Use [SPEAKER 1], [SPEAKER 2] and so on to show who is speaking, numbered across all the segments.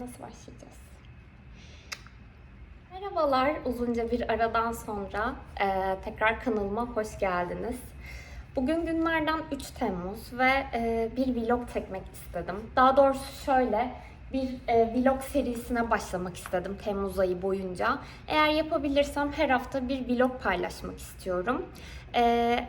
[SPEAKER 1] Nasıl başlayacağız? Merhabalar, uzunca bir aradan sonra e, tekrar kanalıma hoş geldiniz. Bugün günlerden 3 Temmuz ve e, bir vlog çekmek istedim. Daha doğrusu şöyle, bir e, vlog serisine başlamak istedim Temmuz ayı boyunca. Eğer yapabilirsem her hafta bir vlog paylaşmak istiyorum. E,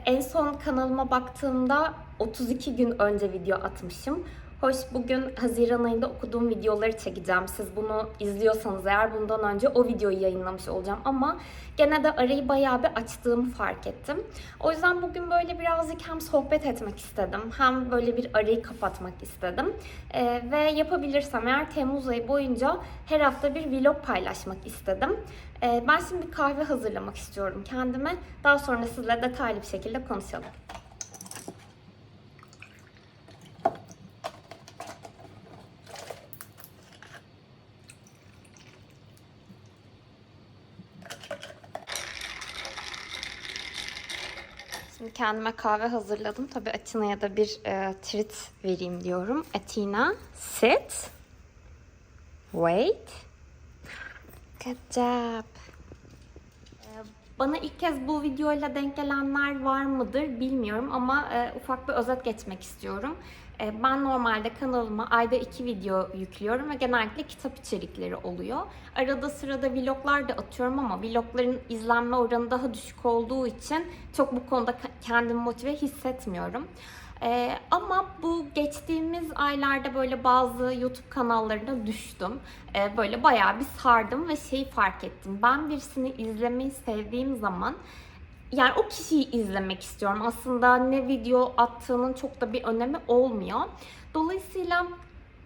[SPEAKER 1] en son kanalıma baktığımda 32 gün önce video atmışım. Hoş bugün Haziran ayında okuduğum videoları çekeceğim. Siz bunu izliyorsanız eğer bundan önce o videoyu yayınlamış olacağım. Ama gene de arayı bayağı bir açtığımı fark ettim. O yüzden bugün böyle birazcık hem sohbet etmek istedim. Hem böyle bir arayı kapatmak istedim. Ee, ve yapabilirsem eğer Temmuz ayı boyunca her hafta bir vlog paylaşmak istedim. Ee, ben şimdi bir kahve hazırlamak istiyorum kendime. Daha sonra sizle detaylı bir şekilde konuşalım. Şimdi kendime kahve hazırladım. Tabii Atina'ya da bir e, treat vereyim diyorum. Atina, sit. Wait. Good job. E, Bana ilk kez bu videoyla denk gelenler var mıdır bilmiyorum ama e, ufak bir özet geçmek istiyorum. E, ben normalde kanalıma ayda iki video yüklüyorum ve genellikle kitap içerikleri oluyor. Arada sırada vloglar da atıyorum ama vlogların izlenme oranı daha düşük olduğu için çok bu konuda kendimi motive hissetmiyorum. Ee, ama bu geçtiğimiz aylarda böyle bazı YouTube kanallarına düştüm. Ee, böyle bayağı bir sardım ve şeyi fark ettim. Ben birisini izlemeyi sevdiğim zaman yani o kişiyi izlemek istiyorum. Aslında ne video attığının çok da bir önemi olmuyor. Dolayısıyla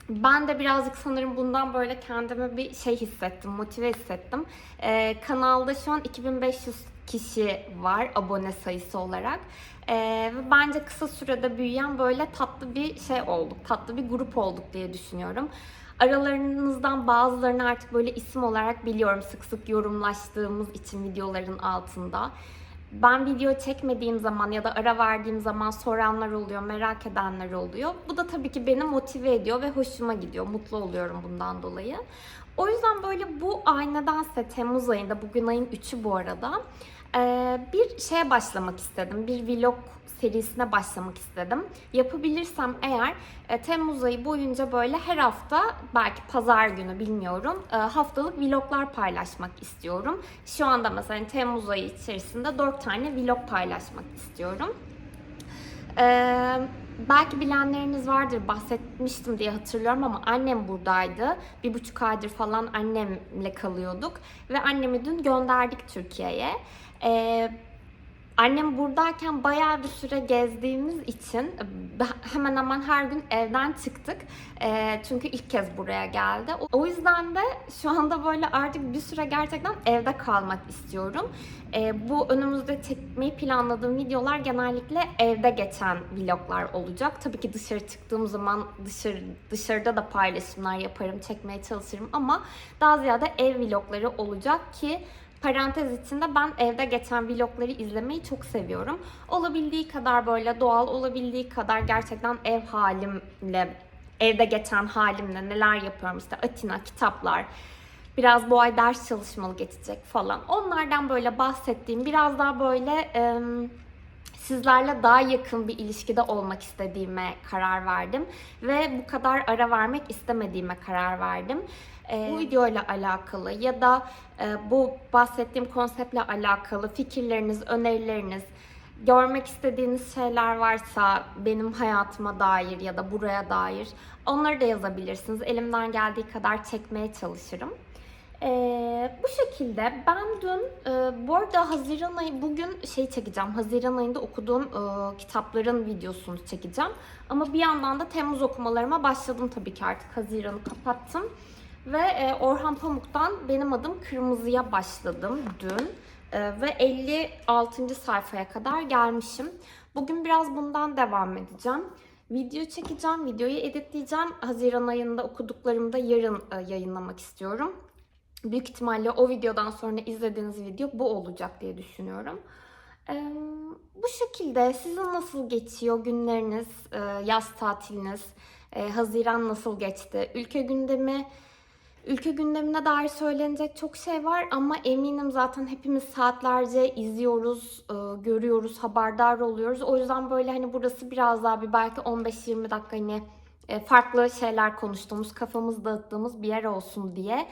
[SPEAKER 1] ben de birazcık sanırım bundan böyle kendime bir şey hissettim, motive hissettim. Ee, kanalda şu an 2500 kişi var abone sayısı olarak. Ee, ve bence kısa sürede büyüyen böyle tatlı bir şey olduk, tatlı bir grup olduk diye düşünüyorum. Aralarınızdan bazılarını artık böyle isim olarak biliyorum sık sık yorumlaştığımız için videoların altında. Ben video çekmediğim zaman ya da ara verdiğim zaman soranlar oluyor, merak edenler oluyor. Bu da tabii ki beni motive ediyor ve hoşuma gidiyor. Mutlu oluyorum bundan dolayı. O yüzden böyle bu ay nedense Temmuz ayında, bugün ayın 3'ü bu arada, bir şeye başlamak istedim. Bir vlog serisine başlamak istedim. Yapabilirsem eğer e, Temmuz ayı boyunca böyle her hafta belki pazar günü bilmiyorum e, haftalık vloglar paylaşmak istiyorum. Şu anda mesela Temmuz ayı içerisinde 4 tane vlog paylaşmak istiyorum. Ee, belki bilenleriniz vardır bahsetmiştim diye hatırlıyorum ama annem buradaydı. Bir buçuk aydır falan annemle kalıyorduk ve annemi dün gönderdik Türkiye'ye. Ee, Annem buradayken bayağı bir süre gezdiğimiz için e, hemen hemen her gün evden çıktık. E, çünkü ilk kez buraya geldi. O yüzden de şu anda böyle artık bir süre gerçekten evde kalmak istiyorum. E, bu önümüzde çekmeyi planladığım videolar genellikle evde geçen vloglar olacak. Tabii ki dışarı çıktığım zaman dışarı, dışarıda da paylaşımlar yaparım, çekmeye çalışırım ama daha ziyade ev vlogları olacak ki Parantez içinde ben evde geçen vlogları izlemeyi çok seviyorum. Olabildiği kadar böyle doğal, olabildiği kadar gerçekten ev halimle, evde geçen halimle neler yapıyorum işte Atina, kitaplar, biraz bu ay ders çalışmalı geçecek falan. Onlardan böyle bahsettiğim, biraz daha böyle e, sizlerle daha yakın bir ilişkide olmak istediğime karar verdim. Ve bu kadar ara vermek istemediğime karar verdim. Ee, bu videoyla alakalı ya da e, bu bahsettiğim konseptle alakalı fikirleriniz, önerileriniz, görmek istediğiniz şeyler varsa benim hayatıma dair ya da buraya dair onları da yazabilirsiniz. Elimden geldiği kadar çekmeye çalışırım. Ee, bu şekilde ben dün e, bu arada Haziran ayı bugün şey çekeceğim. Haziran ayında okuduğum e, kitapların videosunu çekeceğim. Ama bir yandan da Temmuz okumalarıma başladım tabii ki artık Haziran'ı kapattım. Ve e, Orhan Pamuk'tan Benim Adım Kırmızı'ya başladım dün. E, ve 56. sayfaya kadar gelmişim. Bugün biraz bundan devam edeceğim. Video çekeceğim, videoyu editleyeceğim. Haziran ayında okuduklarımı da yarın e, yayınlamak istiyorum. Büyük ihtimalle o videodan sonra izlediğiniz video bu olacak diye düşünüyorum. Ee, bu şekilde sizin nasıl geçiyor günleriniz, e, yaz tatiliniz, e, Haziran nasıl geçti, ülke gündemi Ülke gündemine dair söylenecek çok şey var ama eminim zaten hepimiz saatlerce izliyoruz, e, görüyoruz, haberdar oluyoruz. O yüzden böyle hani burası biraz daha bir belki 15-20 dakika hani e, farklı şeyler konuştuğumuz, kafamızı dağıttığımız bir yer olsun diye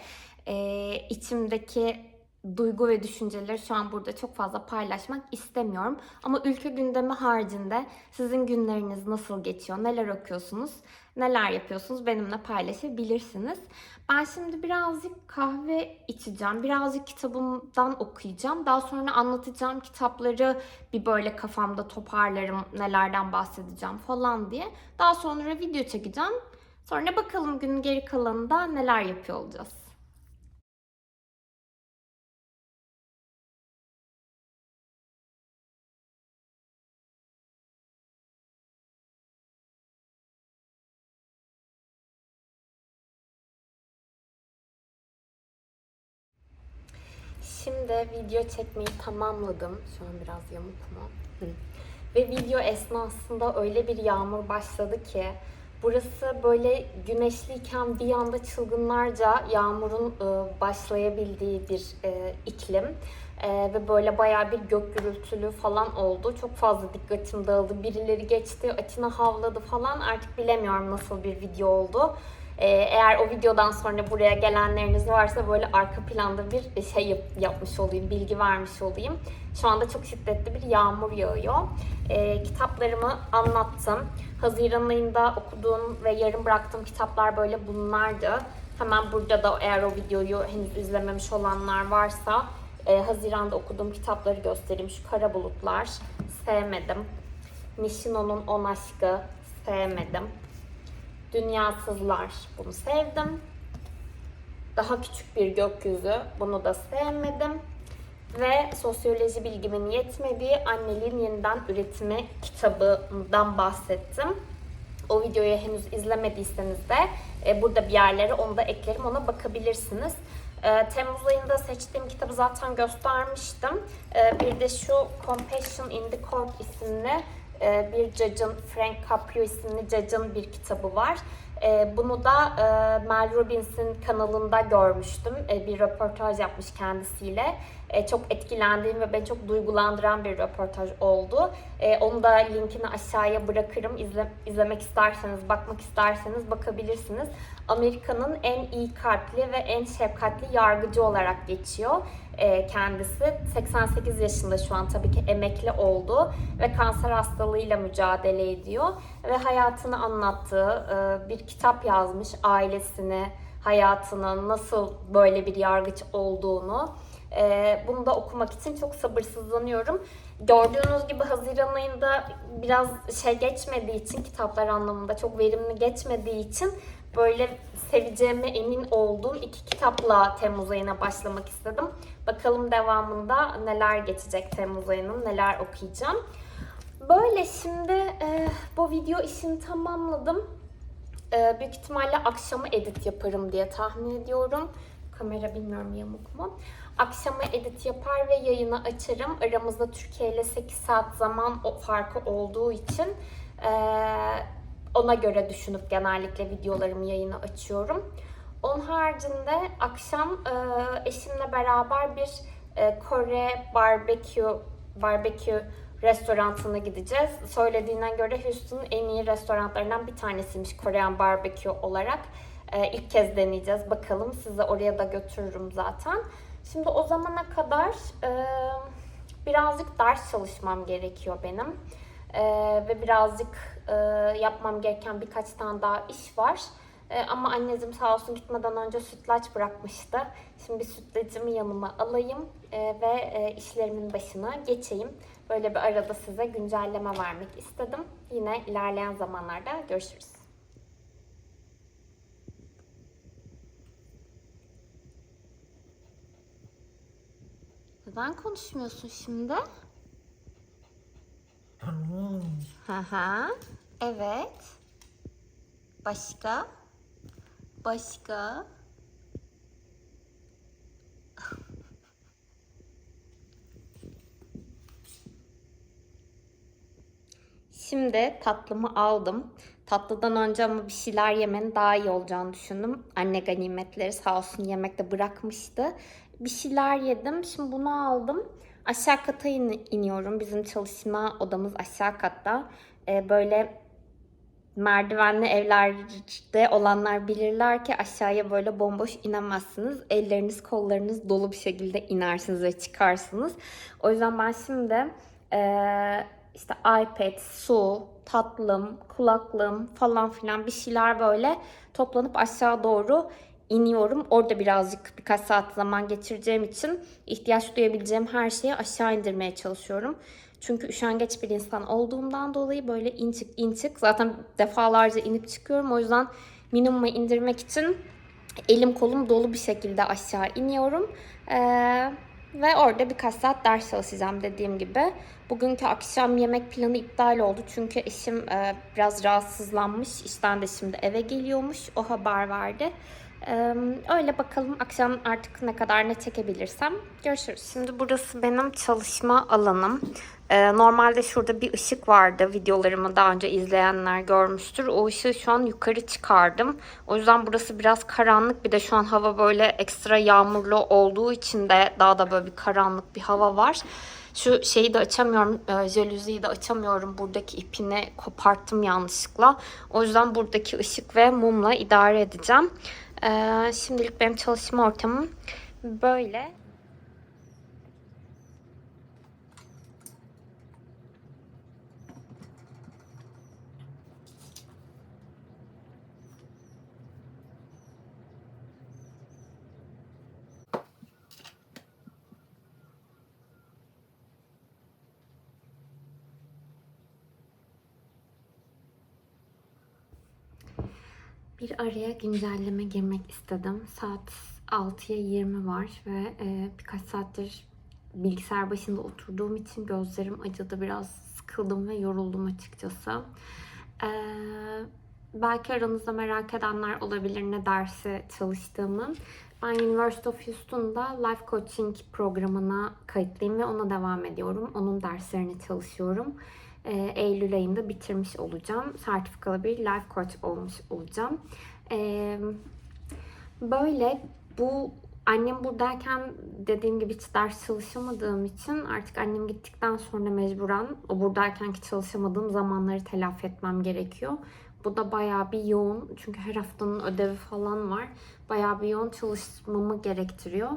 [SPEAKER 1] e, içimdeki duygu ve düşünceleri şu an burada çok fazla paylaşmak istemiyorum. Ama ülke gündemi haricinde sizin günleriniz nasıl geçiyor, neler okuyorsunuz, neler yapıyorsunuz benimle paylaşabilirsiniz. Ben şimdi birazcık kahve içeceğim, birazcık kitabımdan okuyacağım. Daha sonra anlatacağım kitapları bir böyle kafamda toparlarım, nelerden bahsedeceğim falan diye. Daha sonra video çekeceğim. Sonra bakalım günün geri kalanında neler yapıyor olacağız. Şimdi video çekmeyi tamamladım. Şu an biraz yamuk mu? Ve video esnasında öyle bir yağmur başladı ki burası böyle güneşliyken bir anda çılgınlarca yağmurun e, başlayabildiği bir e, iklim. E, ve böyle bayağı bir gök gürültülü falan oldu. Çok fazla dikkatim dağıldı. Birileri geçti, Atina havladı falan. Artık bilemiyorum nasıl bir video oldu. Ee, eğer o videodan sonra buraya gelenleriniz varsa böyle arka planda bir şey yap- yapmış olayım, bilgi vermiş olayım. Şu anda çok şiddetli bir yağmur yağıyor. Ee, kitaplarımı anlattım. Haziran ayında okuduğum ve yarım bıraktığım kitaplar böyle bunlardı. Hemen burada da eğer o videoyu henüz izlememiş olanlar varsa e, Haziran'da okuduğum kitapları göstereyim. Şu Kara Bulutlar, sevmedim. Nishino'nun On Aşkı, sevmedim. Dünyasızlar bunu sevdim. Daha küçük bir gökyüzü bunu da sevmedim. Ve sosyoloji bilgimin yetmediği anneliğin yeniden üretimi kitabından bahsettim. O videoyu henüz izlemediyseniz de e, burada bir yerlere onu da eklerim ona bakabilirsiniz. E, Temmuz ayında seçtiğim kitabı zaten göstermiştim. E, bir de şu Compassion in the Court isimli e, bir judge'ın, Frank Caprio isimli judge'ın bir kitabı var. E, Bunu da e, Mel Robbins'in kanalında görmüştüm. E, Bir röportaj yapmış kendisiyle. Çok etkilendiğim ve beni çok duygulandıran bir röportaj oldu. Onu da linkini aşağıya bırakırım. İzle, izlemek isterseniz, bakmak isterseniz bakabilirsiniz. Amerika'nın en iyi kalpli ve en şefkatli yargıcı olarak geçiyor e, kendisi. 88 yaşında şu an tabii ki emekli oldu ve kanser hastalığıyla mücadele ediyor ve hayatını anlattığı e, bir kitap yazmış ailesini, hayatının nasıl böyle bir yargıç olduğunu. E, bunu da okumak için çok sabırsızlanıyorum. Gördüğünüz gibi Haziran ayında biraz şey geçmediği için kitaplar anlamında çok verimli geçmediği için böyle seveceğime emin olduğum iki kitapla Temmuz ayına başlamak istedim. Bakalım devamında neler geçecek Temmuz ayının, neler okuyacağım. Böyle şimdi e, bu video işini tamamladım. E, büyük ihtimalle akşamı edit yaparım diye tahmin ediyorum. Kamera bilmiyorum yamuk mu. Akşama edit yapar ve yayını açarım. Aramızda Türkiye ile 8 saat zaman o farkı olduğu için e, ona göre düşünüp genellikle videolarımı yayını açıyorum. Onun haricinde akşam e, eşimle beraber bir e, Kore barbekü barbekü restoranına gideceğiz. Söylediğine göre Houston'un en iyi restoranlarından bir tanesiymiş Korean barbekü olarak. E, ilk kez deneyeceğiz. Bakalım size oraya da götürürüm zaten. Şimdi o zamana kadar e, birazcık ders çalışmam gerekiyor benim. E, ve birazcık e, yapmam gereken birkaç tane daha iş var. E, ama anneciğim sağ olsun gitmeden önce sütlaç bırakmıştı. Şimdi bir sütlacımı yanıma alayım e, ve e, işlerimin başına geçeyim. Böyle bir arada size güncelleme vermek istedim. Yine ilerleyen zamanlarda görüşürüz. Neden konuşmuyorsun şimdi? Hı. Evet. Başka? Başka? Şimdi tatlımı aldım. Tatlıdan önce ama bir şeyler yemenin daha iyi olacağını düşündüm. Anne ganimetleri sağ olsun yemekte bırakmıştı. Bir şeyler yedim. Şimdi bunu aldım. Aşağı kata in- iniyorum. Bizim çalışma odamız aşağı katta. Ee, böyle merdivenli evlerde olanlar bilirler ki aşağıya böyle bomboş inemezsiniz. Elleriniz kollarınız dolu bir şekilde inersiniz ve çıkarsınız. O yüzden ben şimdi eee, işte iPad, su, tatlım, kulaklığım falan filan bir şeyler böyle toplanıp aşağı doğru iniyorum. Orada birazcık birkaç saat zaman geçireceğim için ihtiyaç duyabileceğim her şeyi aşağı indirmeye çalışıyorum. Çünkü üşengeç bir insan olduğumdan dolayı böyle in çık in çık zaten defalarca inip çıkıyorum. O yüzden minimuma indirmek için elim kolum dolu bir şekilde aşağı iniyorum. Ee, ve orada birkaç saat ders çalışacağım dediğim gibi. Bugünkü akşam yemek planı iptal oldu. Çünkü eşim e, biraz rahatsızlanmış. İşten de şimdi eve geliyormuş. O haber verdi. Öyle bakalım akşam artık ne kadar ne çekebilirsem görüşürüz. Şimdi burası benim çalışma alanım. Ee, normalde şurada bir ışık vardı. Videolarımı daha önce izleyenler görmüştür. O ışığı şu an yukarı çıkardım. O yüzden burası biraz karanlık. Bir de şu an hava böyle ekstra yağmurlu olduğu için de daha da böyle bir karanlık bir hava var. Şu şeyi de açamıyorum, e, jalüziyi de açamıyorum. Buradaki ipini koparttım yanlışlıkla. O yüzden buradaki ışık ve mumla idare edeceğim. Ee, şimdilik benim çalışma ortamım böyle. Bir araya güncelleme girmek istedim. Saat 6'ya 20 var ve e, birkaç saattir bilgisayar başında oturduğum için gözlerim acıdı. Biraz sıkıldım ve yoruldum açıkçası. E, belki aranızda merak edenler olabilir ne dersi çalıştığımı. Ben University of Houston'da Life Coaching programına kayıtlıyım ve ona devam ediyorum. Onun derslerini çalışıyorum. Ee, Eylül ayında bitirmiş olacağım. Sertifikalı bir life coach olmuş olacağım. Ee, böyle bu annem buradayken dediğim gibi hiç ders çalışamadığım için artık annem gittikten sonra mecburen o buradaykenki çalışamadığım zamanları telafi etmem gerekiyor. Bu da bayağı bir yoğun çünkü her haftanın ödevi falan var. Bayağı bir yoğun çalışmamı gerektiriyor.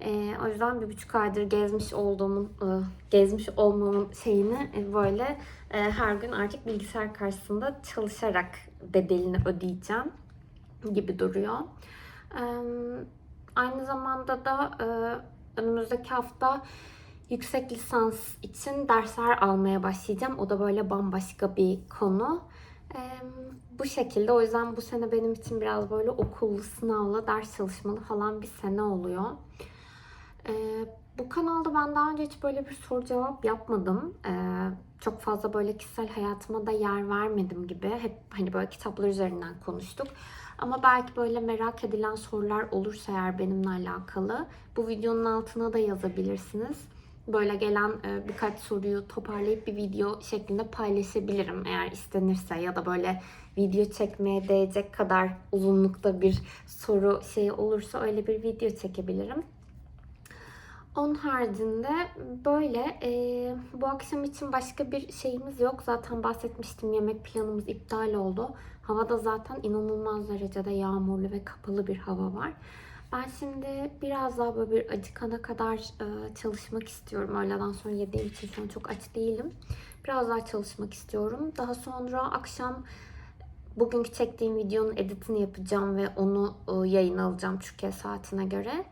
[SPEAKER 1] Ee, o yüzden bir buçuk aydır gezmiş olduğumun, e, gezmiş olmamın şeyini e, böyle e, her gün artık bilgisayar karşısında çalışarak bedelini ödeyeceğim gibi duruyor. Ee, aynı zamanda da e, önümüzdeki hafta yüksek lisans için dersler almaya başlayacağım. O da böyle bambaşka bir konu. Ee, bu şekilde o yüzden bu sene benim için biraz böyle okullu, sınavlı, ders çalışmalı falan bir sene oluyor. Ee, bu kanalda ben daha önce hiç böyle bir soru cevap yapmadım. Ee, çok fazla böyle kişisel hayatıma da yer vermedim gibi. Hep hani böyle kitaplar üzerinden konuştuk. Ama belki böyle merak edilen sorular olursa eğer benimle alakalı bu videonun altına da yazabilirsiniz. Böyle gelen e, birkaç soruyu toparlayıp bir video şeklinde paylaşabilirim eğer istenirse ya da böyle video çekmeye değecek kadar uzunlukta bir soru şey olursa öyle bir video çekebilirim. Onun haricinde böyle e, bu akşam için başka bir şeyimiz yok. Zaten bahsetmiştim yemek planımız iptal oldu. Havada zaten inanılmaz derecede yağmurlu ve kapalı bir hava var. Ben şimdi biraz daha böyle bir acıkana kadar e, çalışmak istiyorum. Öğleden sonra yediğim için şu çok aç değilim. Biraz daha çalışmak istiyorum. Daha sonra akşam bugünkü çektiğim videonun editini yapacağım ve onu e, yayın alacağım Türkiye saatine göre.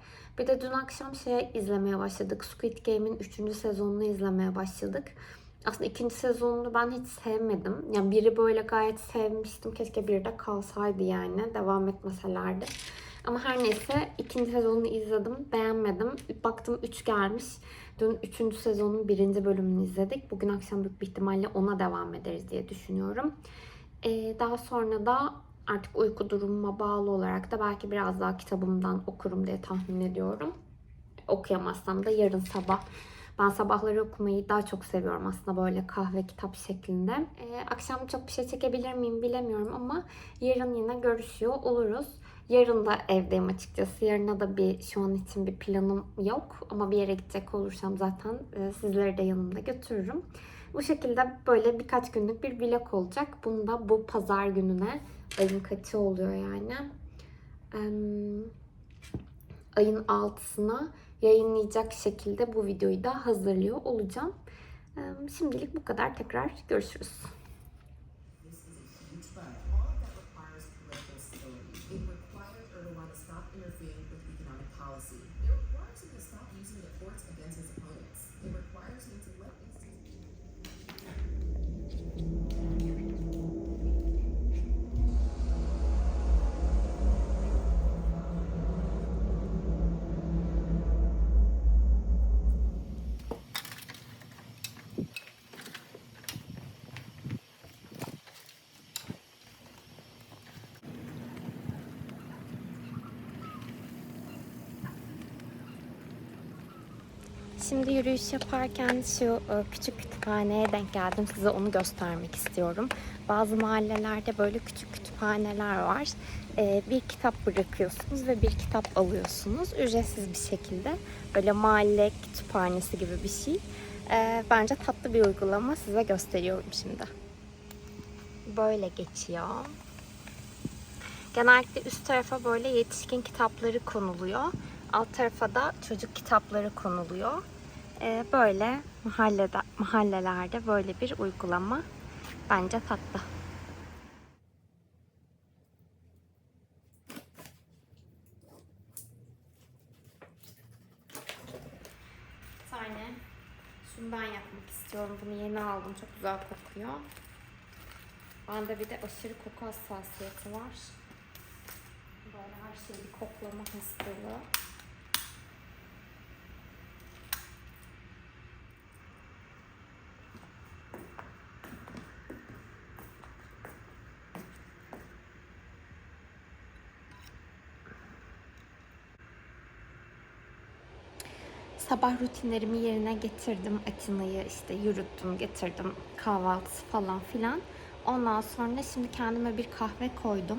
[SPEAKER 1] Bir de dün akşam şey izlemeye başladık. Squid Game'in 3. sezonunu izlemeye başladık. Aslında ikinci sezonunu ben hiç sevmedim. Yani biri böyle gayet sevmiştim. Keşke bir de kalsaydı yani. Devam etmeselerdi. Ama her neyse ikinci sezonunu izledim. Beğenmedim. Baktım 3 gelmiş. Dün 3. sezonun birinci bölümünü izledik. Bugün akşam büyük bir ihtimalle ona devam ederiz diye düşünüyorum. Ee, daha sonra da artık uyku durumuma bağlı olarak da belki biraz daha kitabımdan okurum diye tahmin ediyorum. Okuyamazsam da yarın sabah Ben sabahları okumayı daha çok seviyorum aslında böyle kahve kitap şeklinde. Ee, akşam çok bir şey çekebilir miyim bilemiyorum ama yarın yine görüşüyor oluruz. Yarın da evdeyim açıkçası. Yarına da bir şu an için bir planım yok. Ama bir yere gidecek olursam zaten e, sizleri de yanımda götürürüm. Bu şekilde böyle birkaç günlük bir vlog olacak. Bunu da bu pazar gününe ayın oluyor yani? Ayın 6'sına yayınlayacak şekilde bu videoyu da hazırlıyor olacağım. Şimdilik bu kadar. Tekrar görüşürüz. Yürüyüş yaparken şu e, küçük kütüphaneye denk geldim. Size onu göstermek istiyorum. Bazı mahallelerde böyle küçük kütüphaneler var. E, Bir kitap bırakıyorsunuz ve bir kitap alıyorsunuz. Ücretsiz bir şekilde. Böyle mahalle kütüphanesi gibi bir şey. E, Bence tatlı bir uygulama. Size gösteriyorum şimdi. Böyle geçiyor. Genellikle üst tarafa böyle yetişkin kitapları konuluyor. Alt tarafa da çocuk kitapları konuluyor. Ee, böyle mahallede, mahallelerde böyle bir uygulama bence tatlı. Bir tane yapmak istiyorum. Bunu yeni aldım. Çok güzel kokuyor. Bende bir de aşırı koku hassasiyeti var. Böyle her şeyi koklama hastalığı. Sabah rutinlerimi yerine getirdim. Atina'yı işte yürüttüm, getirdim kahvaltısı falan filan. Ondan sonra şimdi kendime bir kahve koydum.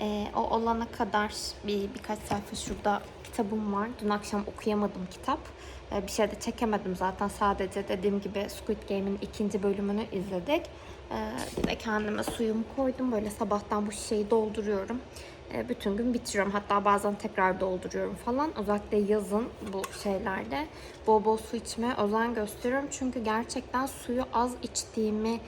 [SPEAKER 1] Ee, o olana kadar bir birkaç sayfa şurada kitabım var. Dün akşam okuyamadım kitap. Ee, bir şey de çekemedim zaten. Sadece dediğim gibi Squid Game'in ikinci bölümünü izledik. Ee, de kendime suyumu koydum. Böyle sabahtan bu şişeyi dolduruyorum. Ee, bütün gün bitiriyorum. Hatta bazen tekrar dolduruyorum falan. Özellikle yazın bu şeylerde bol bol su içmeye özen gösteriyorum. Çünkü gerçekten suyu az içtiğimi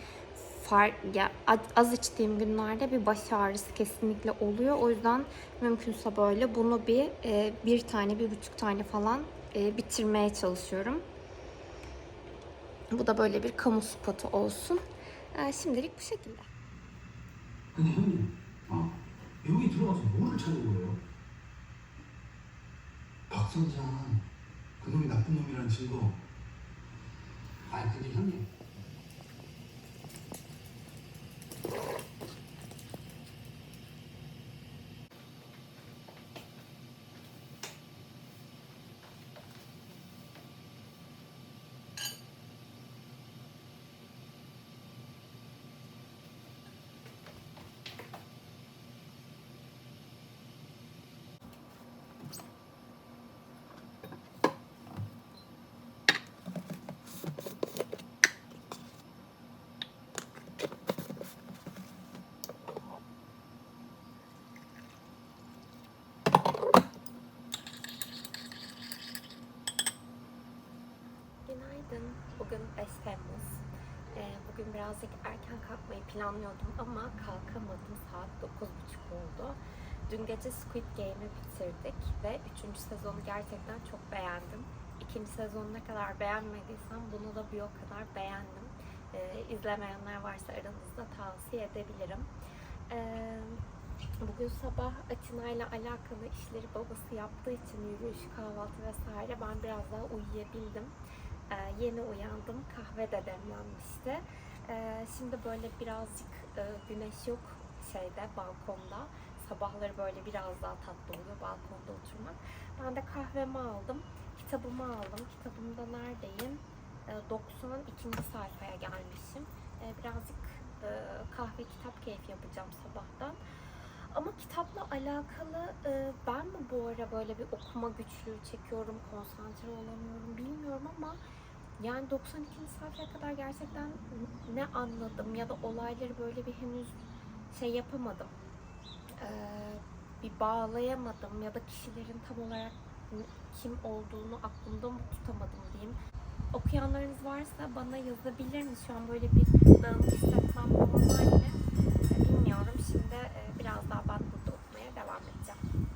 [SPEAKER 1] fark ya az- içtiğim günlerde bir baş ağrısı kesinlikle oluyor. O yüzden mümkünse böyle bunu bir e, bir tane bir buçuk tane falan e, bitirmeye çalışıyorum. Bu da böyle bir kamu spotu olsun. E, şimdilik bu şekilde.
[SPEAKER 2] 여기 들어가서 뭐를 찾는 거예요? 박 선장, 그 놈이 나쁜 놈이라는 증거. 아니 근데 형님,
[SPEAKER 1] birazcık erken kalkmayı planlıyordum ama kalkamadım. Saat 9.30 oldu. Dün gece Squid Game'i bitirdik ve 3. sezonu gerçekten çok beğendim. İkinci sezonu ne kadar beğenmediysem bunu da bir o kadar beğendim. Ee, izlemeyenler varsa aranızda tavsiye edebilirim. Ee, Bugün sabah Atina ile alakalı işleri babası yaptığı için yürüyüş, kahvaltı vesaire ben biraz daha uyuyabildim. Ee, yeni uyandım. Kahve de demlenmişti. Ee, şimdi böyle birazcık e, güneş yok şeyde balkonda. Sabahları böyle biraz daha tatlı oluyor balkonda oturmak. Ben de kahvemi aldım. kitabımı aldım. Kitabımda neredeyim? Ee, 92. sayfaya gelmişim. Ee, birazcık e, kahve kitap keyfi yapacağım sabahtan. Ama kitapla alakalı e, ben mi bu ara böyle bir okuma güçlüğü çekiyorum, konsantre olamıyorum bilmiyorum ama yani 92. sayfaya kadar gerçekten ne anladım ya da olayları böyle bir henüz şey yapamadım. Ee, bir bağlayamadım ya da kişilerin tam olarak kim olduğunu aklımda mı tutamadım diyeyim. Okuyanlarınız varsa bana yazabilir mi? Şu an böyle bir dağınık hissetmem normalde. Bilmiyorum. Şimdi e, biraz daha ben burada okumaya devam edeceğim.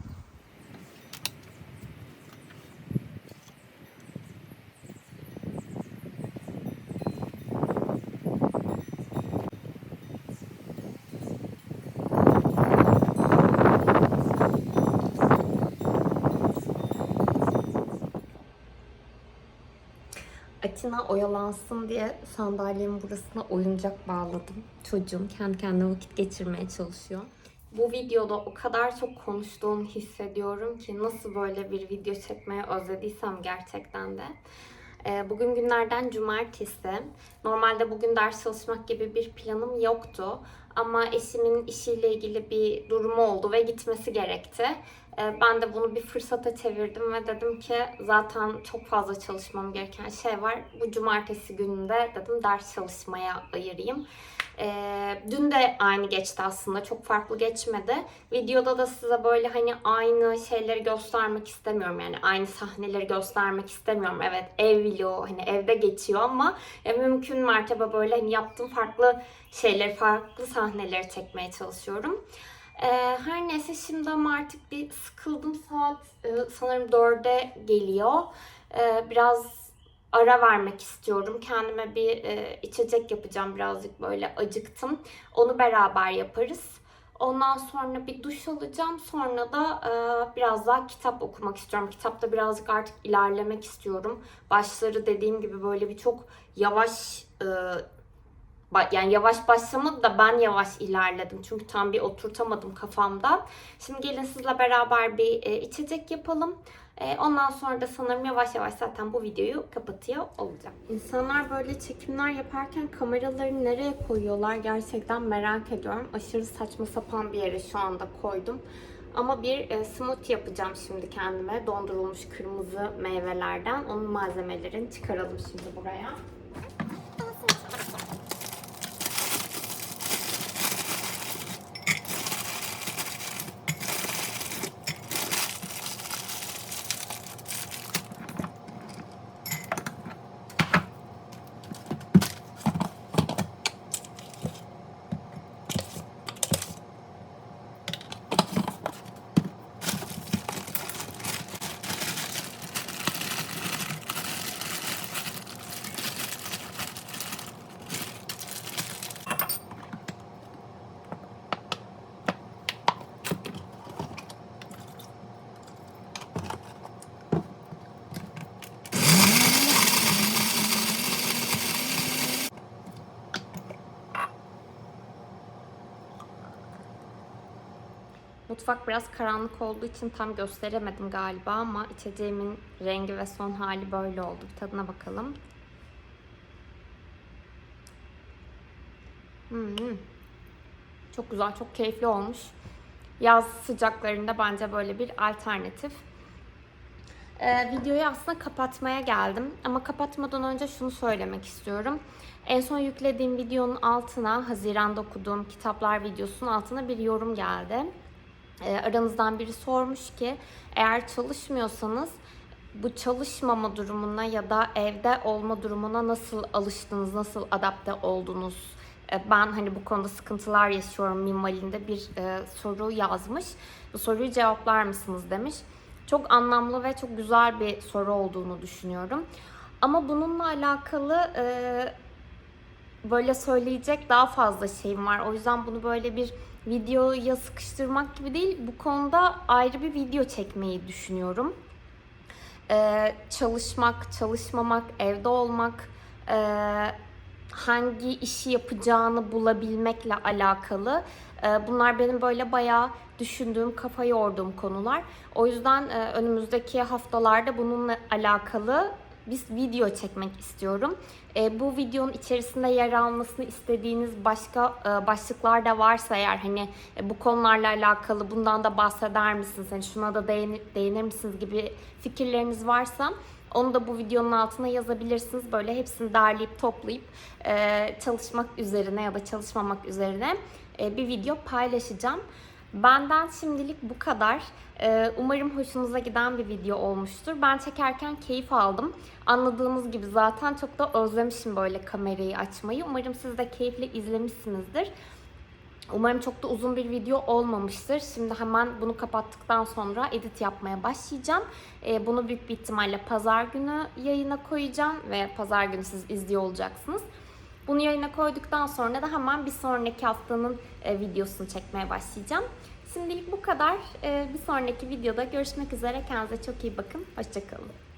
[SPEAKER 1] Atina oyalansın diye sandalyemin burasına oyuncak bağladım. Çocuğum kendi kendine vakit geçirmeye çalışıyor. Bu videoda o kadar çok konuştuğumu hissediyorum ki nasıl böyle bir video çekmeye özlediysem gerçekten de. Ee, Bugün günlerden cumartesi. Normalde bugün ders çalışmak gibi bir planım yoktu. Ama eşimin işiyle ilgili bir durumu oldu ve gitmesi gerekti. Ee, Ben de bunu bir fırsata çevirdim ve dedim ki zaten çok fazla çalışmam gereken şey var. Bu cumartesi gününde dedim ders çalışmaya ayırayım. Ee, dün de aynı geçti aslında. Çok farklı geçmedi. Videoda da size böyle hani aynı şeyleri göstermek istemiyorum. Yani aynı sahneleri göstermek istemiyorum. Evet ev vlogu hani evde geçiyor ama mümkün mertebe böyle hani yaptığım farklı şeyleri, farklı sahneleri çekmeye çalışıyorum. Ee, her neyse şimdi ama artık bir sıkıldım. Saat e, sanırım 4'e geliyor. Ee, biraz ara vermek istiyorum. Kendime bir e, içecek yapacağım birazcık böyle acıktım. Onu beraber yaparız. Ondan sonra bir duş alacağım. Sonra da e, biraz daha kitap okumak istiyorum. Kitapta birazcık artık ilerlemek istiyorum. Başları dediğim gibi böyle bir çok yavaş e, yani yavaş başlamadı da ben yavaş ilerledim. Çünkü tam bir oturtamadım kafamda. Şimdi gelin sizle beraber bir e, içecek yapalım. E, ondan sonra da sanırım yavaş yavaş zaten bu videoyu kapatıyor olacağım. İnsanlar böyle çekimler yaparken kameraları nereye koyuyorlar gerçekten merak ediyorum. Aşırı saçma sapan bir yere şu anda koydum. Ama bir e, smoothie yapacağım şimdi kendime. Dondurulmuş kırmızı meyvelerden. Onun malzemelerini çıkaralım şimdi buraya. Mutfak biraz karanlık olduğu için tam gösteremedim galiba ama içeceğimin rengi ve son hali böyle oldu. Bir tadına bakalım. Hmm. Çok güzel, çok keyifli olmuş. Yaz sıcaklarında bence böyle bir alternatif. Ee, videoyu aslında kapatmaya geldim. Ama kapatmadan önce şunu söylemek istiyorum. En son yüklediğim videonun altına, Haziran'da okuduğum kitaplar videosunun altına bir yorum geldi. Ee, aranızdan biri sormuş ki eğer çalışmıyorsanız bu çalışmama durumuna ya da evde olma durumuna nasıl alıştınız, nasıl adapte oldunuz? Ee, Ben hani bu konuda sıkıntılar yaşıyorum minvalinde bir e, soru yazmış. Bu soruyu cevaplar mısınız demiş. Çok anlamlı ve çok güzel bir soru olduğunu düşünüyorum. Ama bununla alakalı e, böyle söyleyecek daha fazla şeyim var. O yüzden bunu böyle bir videoya sıkıştırmak gibi değil. Bu konuda ayrı bir video çekmeyi düşünüyorum. Ee, çalışmak, çalışmamak, evde olmak, e, hangi işi yapacağını bulabilmekle alakalı E, bunlar benim böyle bayağı düşündüğüm, kafa yorduğum konular. O yüzden e, önümüzdeki haftalarda bununla alakalı bir video çekmek istiyorum. E, bu videonun içerisinde yer almasını istediğiniz başka e, başlıklar da varsa eğer hani e, bu konularla alakalı bundan da bahseder misiniz? Hani şuna da değinir, değinir misiniz gibi fikirleriniz varsa onu da bu videonun altına yazabilirsiniz. Böyle hepsini derleyip toplayıp e, çalışmak üzerine ya da çalışmamak üzerine e, bir video paylaşacağım. Benden şimdilik bu kadar. Ee, Umarım hoşunuza giden bir video olmuştur. Ben çekerken keyif aldım. Anladığınız gibi zaten çok da özlemişim böyle kamerayı açmayı. Umarım siz de keyifle izlemişsinizdir. Umarım çok da uzun bir video olmamıştır. Şimdi hemen bunu kapattıktan sonra edit yapmaya başlayacağım. Ee, bunu büyük bir ihtimalle pazar günü yayına koyacağım ve pazar günü siz izliyor olacaksınız. Bunu yayına koyduktan sonra da hemen bir sonraki haftanın e, videosunu çekmeye başlayacağım. Şimdilik bu kadar. E, bir sonraki videoda görüşmek üzere. Kendinize çok iyi bakın. Hoşçakalın.